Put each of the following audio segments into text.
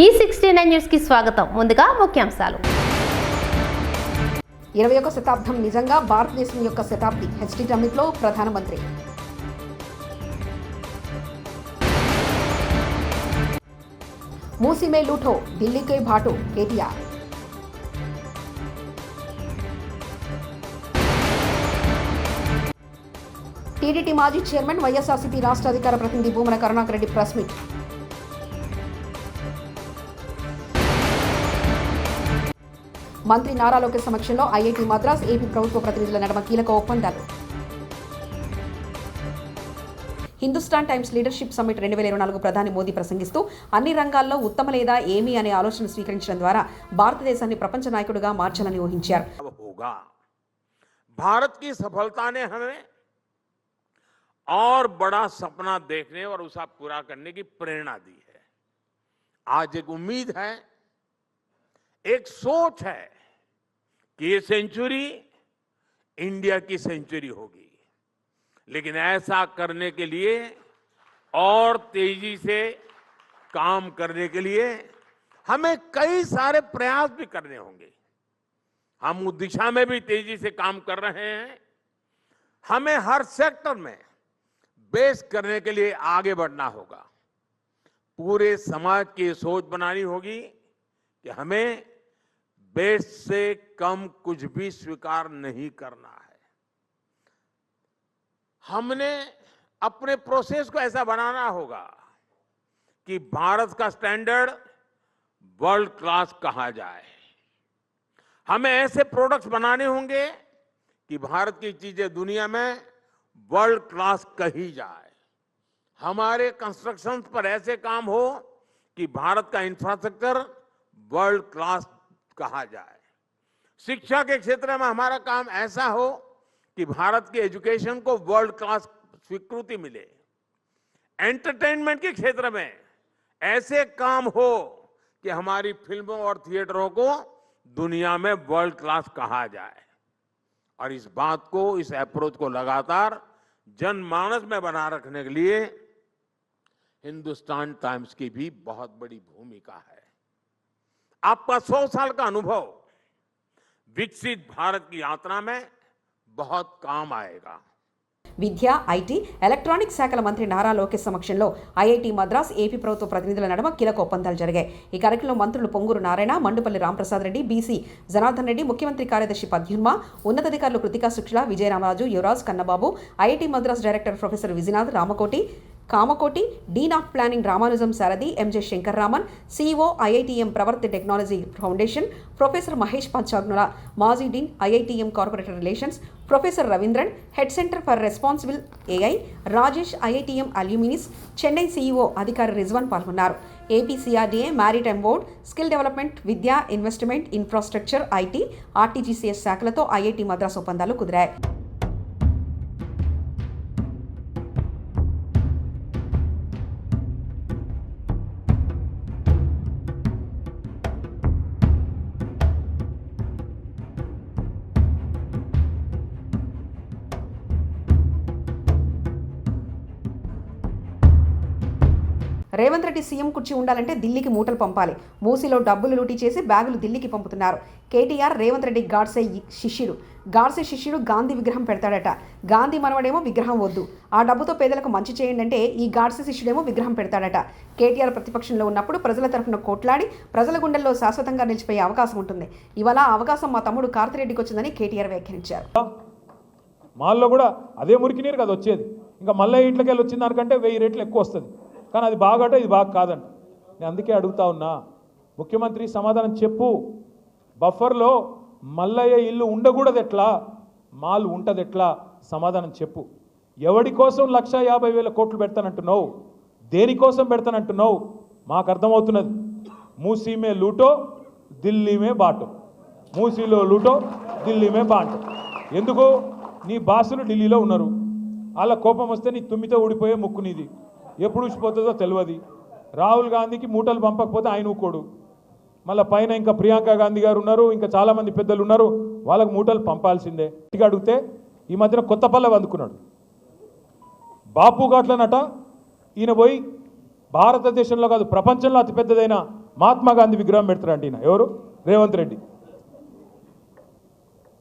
ఈ sixty nine న్యూస్కి స్వాగతం. ముందుగా ముఖ్యాంశాలు. ఇరవై ఒక శతాబ్దం నిజంగా భారతదేశం యొక్క శతాబ్ది. హెచ్డి సమ్మిట్లో ప్రధానమంత్రి. మూసిమే లూఠో ఢిల్లీకే భాటు కేటీఆర్. టీడీటీ మాజీ చైర్మన్ వైఎస్ఆర్సీపీ రాష్ట్ర అధికార ప్రతినిధి భూమన కరుణాకర్ రెడ్డి ప్రెస్ మీట్. మంత్రి నారా లోకేష్ సమక్షంలో ఐఐటి మద్రాస్ ఏపీ ప్రభుత్వ ప్రతినిధుల నడుమ కీలక ఒప్పందాలు హిందుస్థాన్ టైమ్స్ లీడర్షిప్ సమ్మిట్ రెండు వేల ఇరవై నాలుగు ప్రధాని మోదీ ప్రసంగిస్తూ అన్ని రంగాల్లో ఉత్తమ లేదా ఏమి అనే ఆలోచన స్వీకరించడం ద్వారా భారతదేశాన్ని ప్రపంచ నాయకుడిగా మార్చాలని ఊహించారు अब होगा भारत की सफलता ने हमें और बड़ा सपना देखने और उसे पूरा करने की प्रेरणा दी है आज एक उम्मीद है एक सोच है कि ये सेंचुरी इंडिया की सेंचुरी होगी। लेकिन ऐसा करने के लिए और तेज़ी से काम करने के लिए हमें कई सारे प्रयास भी करने होंगे। हम उस दिशा में भी तेज़ी से काम कर रहे हैं। हमें हर सेक्टर में बेस करने के लिए आगे बढ़ना होगा। पूरे समाज की सोच बनानी होगी कि हमें बेस से कम कुछ भी स्वीकार नहीं करना है। हमने अपने प्रोसेस को ऐसा बनाना होगा कि भारत का स्टैंडर्ड वर्ल्ड क्लास कहा जाए। हमें ऐसे प्रोडक्ट्स बनाने होंगे कि भारत की चीज़ें दुनिया में वर्ल्ड क्लास कही जाए। हमारे कंस्ट्रक्शन पर ऐसे काम हो कि भारत का इंफ्रास्ट्रक्चर वर्ल्ड क्लास कहा जाए। शिक्षा के क्षेत्र में हमारा काम ऐसा हो कि भारत की एजुकेशन को वर्ल्ड क्लास स्वीकृति मिले। एंटरटेनमेंट के क्षेत्र में ऐसे काम हो कि हमारी फ़िल्मों और थिएटरों को दुनिया में वर्ल्ड क्लास कहा जाए। और इस बात को, इस अप्रोच को लगातार जनमानस में बना रखने के लिए हिंदुस्तान टाइम्स की भी बहुत बड़ी भूमिका है। आपका सौ साल का अनुभव विकसित भारत की यात्रा में बहुत काम आएगा విద్య ఐటీ ఎలక్ట్రానిక్ శాఖల మంత్రి నారా లోకేష్ సమక్షంలో ఐఐటి మద్రాస్ ఏపీ ప్రభుత్వ ప్రతినిధుల నడుమ కీలక ఒప్పందాలు జరిగాయి ఈ కార్యక్రమంలో మంత్రులు పొంగూరు నారాయణ మండుపల్లి రాంప్రసాద్ రెడ్డి బీసీ జనార్దన్ రెడ్డి ముఖ్యమంత్రి కార్యదర్శి పద్యున్మ ఉన్నతాధికారులు Kritika Shukla Vijayaramaraju Yuvraj Kannababu IIT Madras director professor Vijayanath Ramakoti Kamakoti dean of planning Ramanujam Sarathi MJ Shankar Raman CEO IITM Pravarthi technology foundation professor Mahesh Panchagnula మాజీ dean IITM corporator relations professor Ravindran head centre for responsible AI Rajesh IITM alumni Chennai CEO అధికారి రిజ్వాన్ పాల్గొన్నారు. APCRDA maritime board skill development విద్యా investment infrastructure IT ఆర్టీజీసీఎస్ శాఖలతో IIT Madras ఒప్పందాలు కుదిరాయి. Revanth Reddy CM కుర్చీ ఉండాలంటే ఢిల్లీకి మూటలు పంపాలి. మూసీలో డబ్బులు లూటీ చేసి బ్యాగులు ఢిల్లీకి పంపుతున్నారు. కేటీఆర్ రేవంత్ రెడ్డి గాడ్సే శిష్యుడు. గాడ్సే శిష్యుడు గాంధీ విగ్రహం పెడతాడట. గాంధీ మనవడేమో విగ్రహం వద్దు. ఆ డబ్బుతో పేదలకు మంచి చేయండి అంటే ఈ గాడ్సే శిష్యుడేమో విగ్రహం పెడతాడట. కేటీఆర్ ప్రతిపక్షంలో ఉన్నప్పుడు ప్రజల తరఫున కొట్లాడి ప్రజల గుండెల్లో శాశ్వతంగా నిలిచిపోయే అవకాశం ఉంటుంది. ఇవాళ అవకాశం మా తమ్ముడు కార్తిరెడ్డికి వచ్చిందని కేటీఆర్ వ్యాఖ్యానించారు. మాల్లో కూడా అదే మురికి నీరు కదా వచ్చేది. ఇంకా మళ్ళీ ఇంట్లోకి వెళ్ళి వచ్చిన దానికంటే వెయ్యి రేట్లు ఎక్కువ వస్తుంది. కానీ అది బాగట ఇది బాగా కాదంట. నేను అందుకే అడుగుతా ఉన్నా ముఖ్యమంత్రి సమాధానం చెప్పు. బఫర్లో మల్లయ్య ఇల్లు ఉండకూడదు ఎట్లా? మాల్ ఉంటుంది ఎట్లా? సమాధానం చెప్పు. ఎవడి కోసం లక్ష యాభై వేల కోట్లు పెడతానంటున్నావు? దేనికోసం పెడతానంటున్నావు? మాకు అర్థమవుతున్నది. మూసీమే లూటో ఢిల్లీమే బాటో. మూసీలో లూటో ఢిల్లీమే బాటో. ఎందుకు? నీ బాసులు ఢిల్లీలో ఉన్నారు. అలా కోపం వస్తే నీ తుమ్మితో ఊడిపోయే ముక్కు నీది. ఎప్పుడు ఊసిపోతుందో తెలియదు రాహుల్ గాంధీకి మూటలు పంపకపోతే ఆయన ఊకోడు. మళ్ళీ పైన ఇంకా ప్రియాంక గాంధీ గారు ఉన్నారు ఇంకా చాలామంది పెద్దలు ఉన్నారు వాళ్ళకు మూటలు పంపాల్సిందే. ఇక అడిగితే ఈ మధ్యన కొత్త పల్లె అందుకున్నాడు. బాపు ఘాట్లనట ఈయన పోయి భారతదేశంలో కాదు ప్రపంచంలో అతిపెద్దదైన మహాత్మా గాంధీ విగ్రహం పెడతారంట ఈయన. ఎవరు? రేవంత్ రెడ్డి.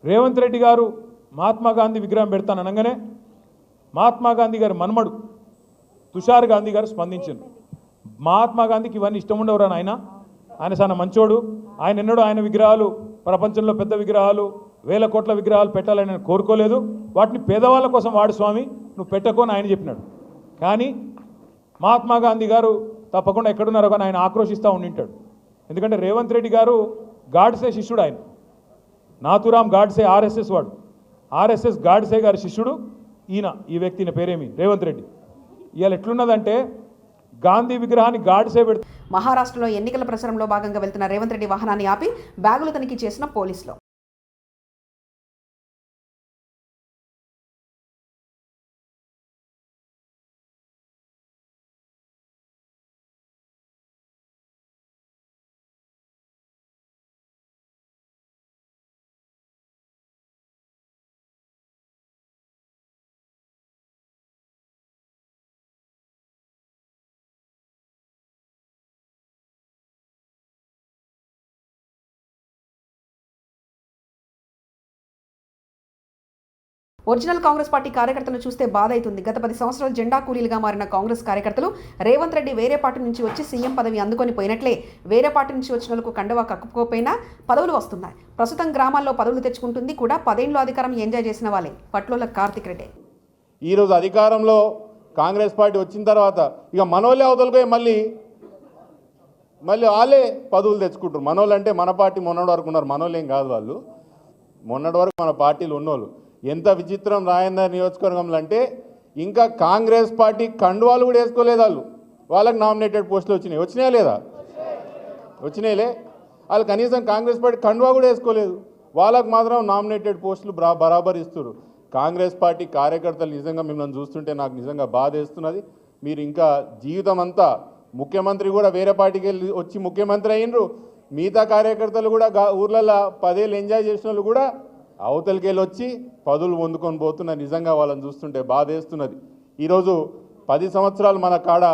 రేవంత్ రెడ్డి గారు మహాత్మా గాంధీ విగ్రహం పెడతాను అనగానే మహాత్మా గాంధీ గారి మన్మడు తుషార్ గాంధీ గారు స్పందించారు మహాత్మా గాంధీకి ఇవన్నీ ఇష్టం ఉండవురా ఆయన ఆయన చాలా మంచోడు. ఆయన ఎన్నడూ ఆయన విగ్రహాలు ప్రపంచంలో పెద్ద విగ్రహాలు వేల కోట్ల విగ్రహాలు పెట్టాలని నేను కోరుకోలేదు. వాటిని పేదవాళ్ళ కోసం వాడు స్వామి నువ్వు పెట్టకోని ఆయన చెప్పినాడు. కానీ మహాత్మా గాంధీ గారు తప్పకుండా ఎక్కడున్నారో కానీ ఆయన ఆక్రోషిస్తూ ఉండింటాడు. ఎందుకంటే రేవంత్ రెడ్డి గారు గాడ్సే శిష్యుడు ఆయన. నాతురామ్ గాడ్సే ఆర్ఎస్ఎస్ వాడు. ఆర్ఎస్ఎస్ గాడ్సే గారి శిష్యుడు ఈయన ఈ వ్యక్తి పేరేమి? రేవంత్ రెడ్డి. ఇవాళ ఎట్లున్నదంటే గాంధీ విగ్రహాన్ని గాడిసే పెడుతుంది మహారాష్ట్రలో ఎన్నికల ప్రచారంలో భాగంగా వెళ్తున్న రేవంత్ రెడ్డి వాహనాన్ని ఆపి బ్యాగులు తనిఖీ చేసిన పోలీసులు. ఒరిజినల్ కాంగ్రెస్ పార్టీ కార్యకర్తలను చూస్తే బాధ అవుతుంది గత పది సంవత్సరాలు జెండా కూలీలుగా మారిన కాంగ్రెస్ కార్యకర్తలు రేవంత్ రెడ్డి వేరే పార్టీ నుంచి వచ్చి సీఎం పదవి అందుకొని పోయినట్లే. వేరే పార్టీ నుంచి వచ్చిన వాళ్ళకు కండవా కక్కుపోయినా పదవులు వస్తున్నాయి. ప్రస్తుతం గ్రామాల్లో పదవులు తెచ్చుకుంటుంది కూడా పదేళ్ళు అధికారం ఎంజాయ్ చేసిన వాళ్ళే. పట్లోల కార్తిక్ రెడ్డి. ఈరోజు అధికారంలో కాంగ్రెస్ పార్టీ వచ్చిన తర్వాత ఇక మనోళ్ళే అవతలకే మళ్ళీ మళ్ళీ వాళ్ళే పదవులు తెచ్చుకుంటారు మనోళ్ళు అంటే మన పార్టీ మొన్నటి వరకు ఉన్నారు. మనోళ్ళు ఏం కాదు వాళ్ళు. మొన్నటి వరకు మన పార్టీలు ఉన్నోళ్ళు. ఎంత విచిత్రం రాయందర్ నియోజకవర్గంలో అంటే ఇంకా కాంగ్రెస్ పార్టీ కండువాలు కూడా వేసుకోలేదు వాళ్ళు. వాళ్ళకి నామినేటెడ్ పోస్టులు వచ్చినాయి. వచ్చినాయా లేదా? వచ్చినాయిలే. వాళ్ళు కనీసం కాంగ్రెస్ పార్టీ కండువా కూడా వేసుకోలేదు. వాళ్ళకు మాత్రం నామినేటెడ్ పోస్టులు బరా బరాబర్ ఇస్తారు కాంగ్రెస్ పార్టీ కార్యకర్తలు నిజంగా మిమ్మల్ని చూస్తుంటే నాకు నిజంగా బాధ వేస్తున్నది. మీరు ఇంకా జీవితం అంతా ముఖ్యమంత్రి కూడా వేరే పార్టీకి వెళ్ళి వచ్చి ముఖ్యమంత్రి అయినరు. మిగతా కార్యకర్తలు కూడా గా- ఊర్లలో పదేళ్ళు ఎంజాయ్ చేసిన వాళ్ళు కూడా అవతలికెళ్ళి వచ్చి పదులు పొందుకొని పోతున్న నిజంగా వాళ్ళని చూస్తుంటే బాధ వేస్తున్నది ఈరోజు పది సంవత్సరాలు మన కాడ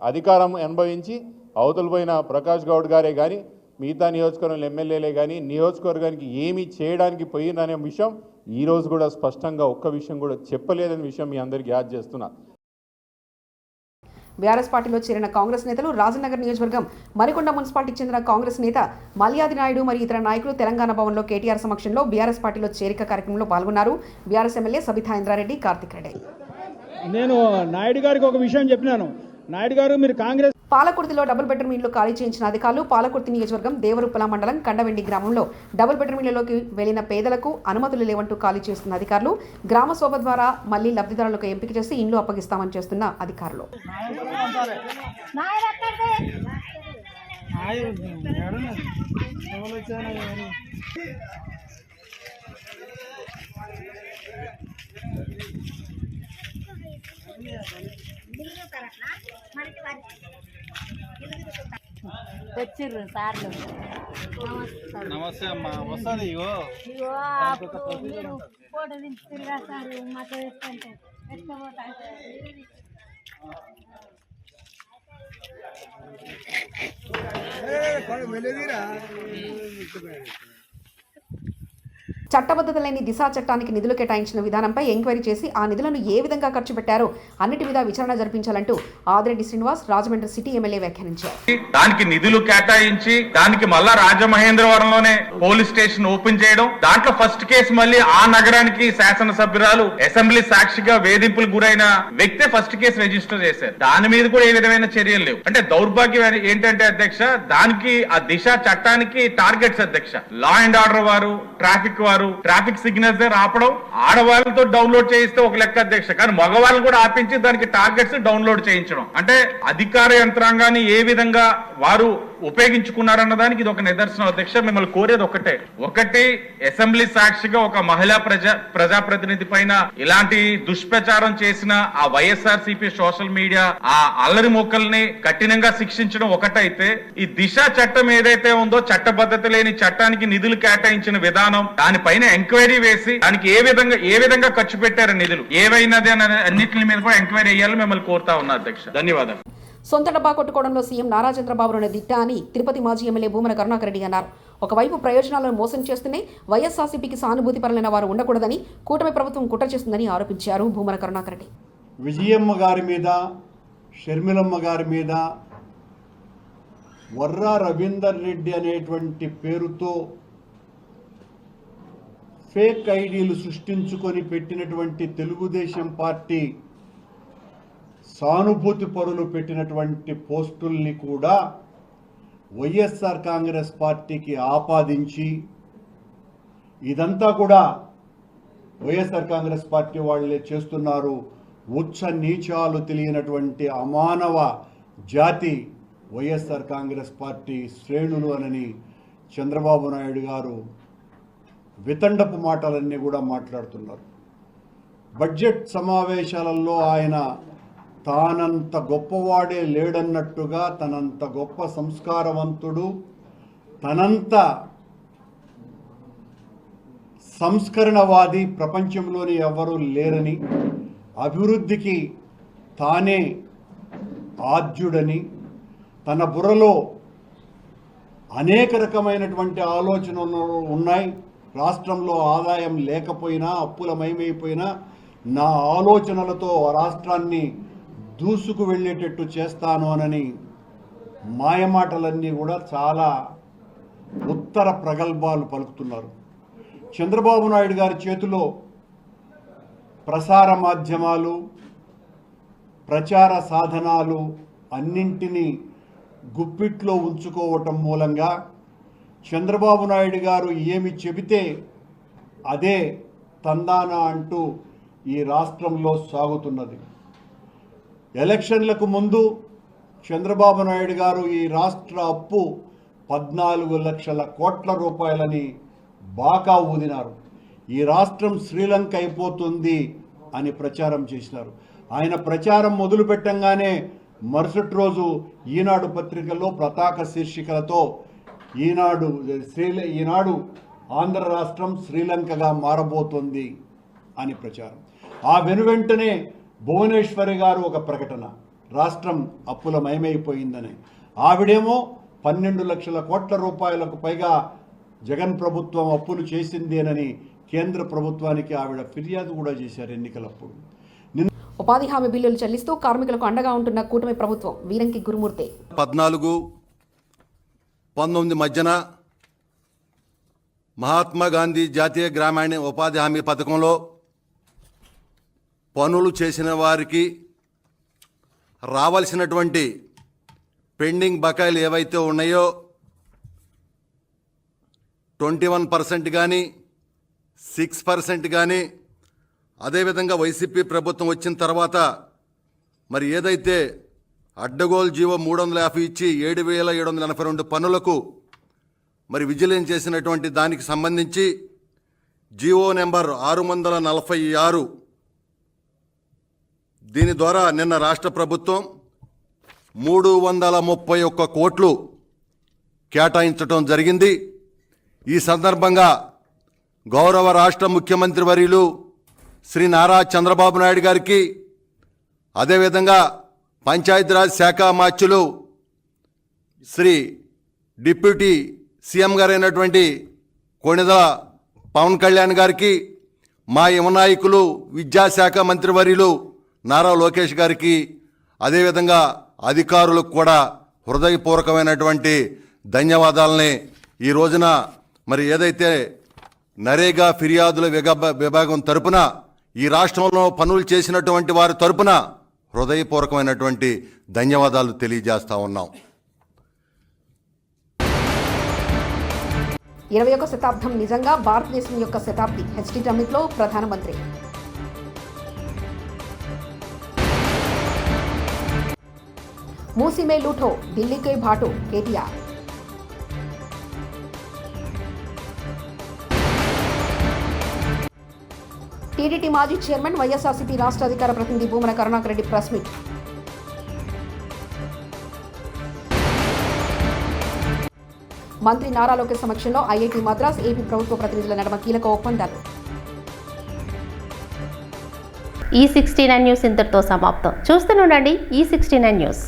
అధికారం అనుభవించి అవతల పోయిన ప్రకాష్ గౌడ్ గారే కానీ మిగతా నియోజకవర్గంలో ఎమ్మెల్యేలే కానీ నియోజకవర్గానికి ఏమీ చేయడానికి పోయిందనే విషయం ఈరోజు కూడా స్పష్టంగా ఒక్క విషయం కూడా చెప్పలేదనే విషయం మీ అందరికీ యాద్ చేస్తున్నా. బీఆర్ఎస్ పార్టీలో చేరిన కాంగ్రెస్ నేతలు రాజనగర్ నియోజకవర్గం మరికొండ మున్సిపాలిటీకి చెందిన కాంగ్రెస్ నేత మల్యాది నాయుడు మరియు ఇతర నాయకులు తెలంగాణ భవన్లో కేటీఆర్ సమక్షంలో బీఆర్ఎస్ పార్టీలో చేరిక కార్యక్రమంలో పాల్గొన్నారు. BRS MLA Sabitha Indra Reddy Karthik Reddy. నేను నాయుడు గారికి ఒక విషయం చెప్పినాను. నాయుడు గారు మీరు కాంగ్రెస్ పాలకుర్తిలో డబుల్ బెడ్రూమ్ ఇళ్ళు ఖాళీ చేయించిన అధికారులు పాలకుర్తి నియోజకవర్గం దేవరుప్పల మండలం కండవెండి గ్రామంలో డబుల్ బెడ్రూమ్ ఇళ్ళలోకి వెళ్ళిన పేదలకు అనుమతులు లేవంటూ ఖాళీ చేస్తున్న అధికారులు గ్రామ శోభ ద్వారా మళ్ళీ లబ్ధిదారులకు ఎంపిక చేసి ఇండ్లు అప్పగిస్తామని చేస్తున్న అధికారులు. వచ్చిర్రు సార్లు. నమస్తే అమ్మా. వస్తుంది ఇగో. ఇగో అప్పుడు మీరు ఫోటో దించుతురుగా సార్ వేసుకుంటే ఎత్తుకపోతా చట్టబద్ధత లేని దిశా చట్టానికి నిధులు కేటాయించిన విధానంపై ఎంక్వైరీ చేసి ఆ నిధులను ఏ విధంగా ఖర్చు పెట్టారో అన్నిటి మీద విచారణ జరిపించాలంటూ ఆదిరెడ్డి శ్రీనివాస్ రాజమండ్రి సిటీ ఎమ్మెల్యే వ్యాఖ్యానించారు. దానికి నిధులు కేటాయించి దానికి మళ్ళా రాజమహేంద్రవరంలోనే పోలీస్ స్టేషన్ ఓపెన్ చేయడం దాంట్లో ఫస్ట్ కేసు మళ్ళీ ఆ నగరానికి శాసనసభ్యురాలు అసెంబ్లీ సాక్షిగా వేధింపులు గురైన వ్యక్తే ఫస్ట్ కేసు రిజిస్టర్ చేశారు. దాని మీద కూడా ఏ విధమైన చర్యలు లేవు. అంటే దౌర్భాగ్యం ఏంటంటే అధ్యక్ష దానికి ఆ దిశ చట్టానికి టార్గెట్స్ అధ్యక్ష. లా అండ్ ఆర్డర్ వారు ట్రాఫిక్ వారు ట్రాఫిక్ సిగ్నల్స్ రావడం ఆపడం. ఆడవాళ్ళతో డౌన్లోడ్ చేయిస్తే ఒక లెక్క అధ్యక్ష. కానీ మగవాళ్ళు కూడా ఆపించి దానికి టార్గెట్స్ డౌన్లోడ్ చేయించడం. అంటే అధికార యంత్రాంగాన్ని ఏ విధంగా వారు ఉపయోగించుకున్నారన్న దానికి ఇది ఒక నిదర్శనం. అధ్యక్ష మిమ్మల్ని కోరేది ఒకటే ఒకటి అసెంబ్లీ సాక్షిగా ఒక మహిళా ప్రజా ప్రజాప్రతినిధి పైన ఇలాంటి దుష్ప్రచారం చేసిన ఆ వైఎస్ఆర్ సోషల్ మీడియా ఆ అల్లరి మొక్కల్ని కఠినంగా శిక్షించడం ఒకటైతే ఈ దిశ చట్టం ఏదైతే ఉందో చట్టబద్ధత లేని చట్టానికి నిధులు కేటాయించిన విధానం దానిపైన ఎంక్వైరీ వేసి దానికి ఏ విధంగా ఏ విధంగా ఖర్చు పెట్టారు నిధులు? ఏవైనది అనే అన్నింటి మీద కూడా ఎంక్వైరీ అయ్యాలని మిమ్మల్ని కోరుతా ఉన్నా అధ్యక్ష. ధన్యవాదాలు. సొంత డబ్బా కొట్టుకోవడంలో సీఎం నారా చంద్రబాబును దిట్ట అని తిరుపతి మాజీ ఎమ్మెల్యే భూమన కరుణాకర్ రెడ్డి అన్నారు. ఒకవైపు ప్రయోజనాలను మోసం చేస్తూనే వైఎస్ఆర్సీపీకి సానుభూతి పరులైన వారు ఉండకూడదని కూటమి ప్రభుత్వం కుట్ర చేస్తుందని ఆరోపించారు భూమన కరుణాకర్ రెడ్డి విజయమ్మ గారి మీద షర్మిలమ్మ గారి మీద వర్రా రవీందర్ రెడ్డి అనేటువంటి పేరుతో ఫేక్ ఐడీలు సృష్టించుకొని పెట్టినటువంటి తెలుగుదేశం పార్టీ సానుభూతి పరులు పెట్టినటువంటి పోస్టుల్ని కూడా వైఎస్ఆర్ కాంగ్రెస్ పార్టీకి ఆపాదించి ఇదంతా కూడా వైఎస్ఆర్ కాంగ్రెస్ పార్టీ వాళ్ళే చేస్తున్నారు. ఉచ్చ నీచాలు తెలియనటువంటి అమానవ జాతి వైఎస్ఆర్ కాంగ్రెస్ పార్టీ శ్రేణులు అనని చంద్రబాబు నాయుడు గారు వితండపు మాటలన్నీ కూడా మాట్లాడుతున్నారు. బడ్జెట్ సమావేశాలలో ఆయన తానంత గొప్పవాడే లేడన్నట్టుగా తనంత గొప్ప సంస్కారవంతుడు తనంత సంస్కరణవాది ప్రపంచంలోని ఎవరూ లేరని అభివృద్ధికి తానే ఆద్యుడని తన బుర్రలో అనేక రకమైనటువంటి ఆలోచనలు ఉన్నాయి. రాష్ట్రంలో ఆదాయం లేకపోయినా అప్పులమయమైపోయినా నా ఆలోచనలతో రాష్ట్రాన్ని దూసుకు వెళ్ళేటట్టు చేస్తాను అనని మాయమాటలన్నీ కూడా చాలా ఉత్తర ప్రగల్భాలు పలుకుతున్నారు. చంద్రబాబు నాయుడు గారి చేతిలో ప్రసార మాధ్యమాలు ప్రచార సాధనాలు అన్నింటినీ గుప్పిట్లో ఉంచుకోవటం మూలంగా చంద్రబాబు నాయుడు గారు ఏమి చెబితే అదే తందాన అంటూ ఈ రాష్ట్రంలో సాగుతున్నది. ఎలక్షన్లకు ముందు చంద్రబాబు నాయుడు గారు ఈ రాష్ట్ర అప్పు పద్నాలుగు లక్షల కోట్ల రూపాయలని బాకా ఊదినారు. ఈ రాష్ట్రం శ్రీలంక అయిపోతుంది అని ప్రచారం చేసినారు. ఆయన ప్రచారం మొదలుపెట్టంగానే మరుసటి రోజు ఈనాడు పత్రికల్లో ప్రతాక శీర్షికలతో ఈనాడు శ్రీల ఈనాడు ఆంధ్ర రాష్ట్రం శ్రీలంకగా మారబోతోంది అని ప్రచారం. ఆ వెనువెంటనే భువనేశ్వరి గారు ఒక ప్రకటన. రాష్ట్రం అప్పులమయమైపోయిందని. ఆవిడేమో పన్నెండు లక్షల కోట్ల రూపాయలకు పైగా జగన్ ప్రభుత్వం అప్పులు చేసిందేనని కేంద్ర ప్రభుత్వానికి ఆవిడ ఫిర్యాదు కూడా చేశారు ఎన్నికలప్పుడు. ఉపాధి హామీ బిల్లులు చెల్లిస్తూ కార్మికులకు అండగా ఉంటున్న కూటమి ప్రభుత్వం వీరంకి గురుమూర్తి. పద్నాలుగు పంతొమ్మిది మధ్యన మహాత్మా గాంధీ జాతీయ గ్రామీణ ఉపాధి హామీ పథకంలో పనులు చేసిన వారికి రావాల్సినటువంటి పెండింగ్ బకాయిలు ఏవైతే ఉన్నాయో ట్వంటీ వన్ పర్సెంట్ కానీ సిక్స్ పర్సెంట్ కానీ అదేవిధంగా వైసీపీ ప్రభుత్వం వచ్చిన తర్వాత మరి ఏదైతే అడ్డగోలు జీవో మూడు వందల యాభై ఇచ్చి ఏడు వేల ఏడు వందల ఎనభై రెండు పనులకు మరి విజిలెన్స్ చేసినటువంటి దానికి సంబంధించి జీవో నెంబర్ ఆరు వందల నలభై ఆరు దీని ద్వారా నిన్న రాష్ట్ర ప్రభుత్వం మూడు వందల ముప్పై ఒక్క కోట్లు కేటాయించడం జరిగింది. ఈ సందర్భంగా గౌరవ రాష్ట్ర ముఖ్యమంత్రి వర్యులు శ్రీ నారా చంద్రబాబు నాయుడు గారికి అదేవిధంగా పంచాయతీరాజ్ శాఖ మార్చులు శ్రీ డిప్యూటీ సీఎం గారైనటువంటి కొణిదల పవన్ కళ్యాణ్ గారికి మా యువ నాయకులు విద్యాశాఖ మంత్రివర్యులు నారా లోకేష్ గారికి అదేవిధంగా అధికారులకు కూడా హృదయపూర్వకమైనటువంటి ధన్యవాదాలని ఈ రోజున మరి ఏదైతే నరేగా ఫిర్యాదుల విభాగం తరపున ఈ రాష్ట్రంలో పనులు చేసినటువంటి వారి తరపున హృదయపూర్వకమైనటువంటి ధన్యవాదాలు తెలియజేస్తా ఉన్నాం. ఇరవై ఒక శతాబ్దం నిజంగా భారతదేశం యొక్క శతాబ్ది. హెచ్డి టమిట్లో ప్రధానమంత్రి మూసి మే లూఠో ఢిల్లీకే భాటు కేటీఆర్. టీడీటీ మాజీ చైర్మన్ వైఎస్ఆర్సీపీ రాష్ట్ర అధికార ప్రతినిధి భూమన కరుణాకర్ రెడ్డి ప్రెస్ మీట్. మంత్రి నారా లోకేష్ సమక్షంలో ఐఐటి మద్రాస్ ఏపీ ప్రభుత్వ ప్రతినిధుల నడమ కీలక ఒప్పందాలు. ఈ సిక్స్టీ నైన్ న్యూస్ ఇంతటితో సమాప్తం. చూస్తూనే ఉండండి ఈ సిక్స్టీ నైన్ న్యూస్.